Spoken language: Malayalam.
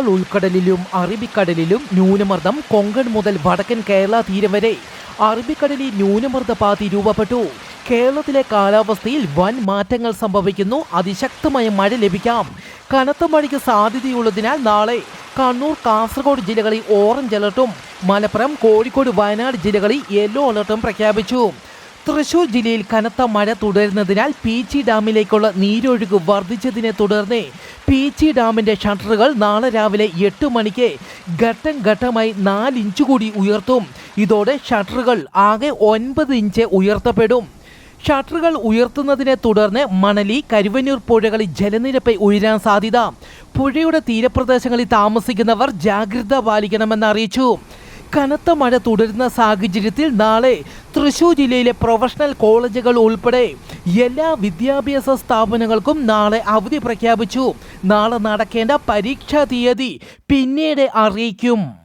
ഉൾക്കടലിലും അറബിക്കടലിലും ന്യൂനമർദ്ദം കൊങ്കൺ മുതൽ വടക്കൻ കേരള തീരം വരെ. അറബിക്കടലിൽ ന്യൂനമർദ്ദ പാതി രൂപപ്പെട്ടു. കേരളത്തിലെ കാലാവസ്ഥയിൽ വൻ മാറ്റങ്ങൾ സംഭവിക്കുന്നു. അതിശക്തമായ മഴ ലഭിക്കാം. കനത്ത മഴയ്ക്ക് സാധ്യതയുള്ളതിനാൽ നാളെ കണ്ണൂർ കാസർഗോഡ് ജില്ലകളിൽ ഓറഞ്ച് അലർട്ടും. മലപ്പുറം കോഴിക്കോട് വയനാട് ജില്ലകളിൽ യെല്ലോ അലർട്ടും പ്രഖ്യാപിച്ചു. തൃശൂർ ജില്ലയിൽ കനത്ത മഴ തുടരുന്നതിനാൽ പീച്ചി ഡാമിലേക്കുള്ള നീരൊഴുക്ക് വർദ്ധിച്ചതിനെ തുടർന്ന് പീച്ചി ഡാമിന്റെ ഷട്ടറുകൾ നാളെ രാവിലെ എട്ട് മണിക്ക് ഘട്ടം ഘട്ടമായി നാലിഞ്ച് കൂടി ഉയർത്തും. ഇതോടെ ഷട്ടറുകൾ ആകെ ഒൻപത് ഇഞ്ച് ഉയർത്തപ്പെടും. ഷട്ടറുകൾ ഉയർത്തുന്നതിനെ തുടർന്ന് മണലി കരുവന്നൂർ പുഴകളിൽ ജലനിരപ്പ് ഉയരാൻ സാധ്യത. പുഴയുടെ തീരപ്രദേശങ്ങളിൽ താമസിക്കുന്നവർ ജാഗ്രത പാലിക്കണമെന്ന് അറിയിച്ചു. കനത്ത മഴ തുടരുന്ന സാഹചര്യത്തിൽ നാളെ തൃശൂർ ജില്ലയിലെ പ്രൊഫഷണൽ കോളേജുകൾ ഉൾപ്പെടെ എല്ലാ വിദ്യാഭ്യാസ സ്ഥാപനങ്ങൾക്കും നാളെ അവധി പ്രഖ്യാപിച്ചു. നാളെ നടക്കേണ്ട പരീക്ഷാ തീയതി പിന്നീട് അറിയിക്കും.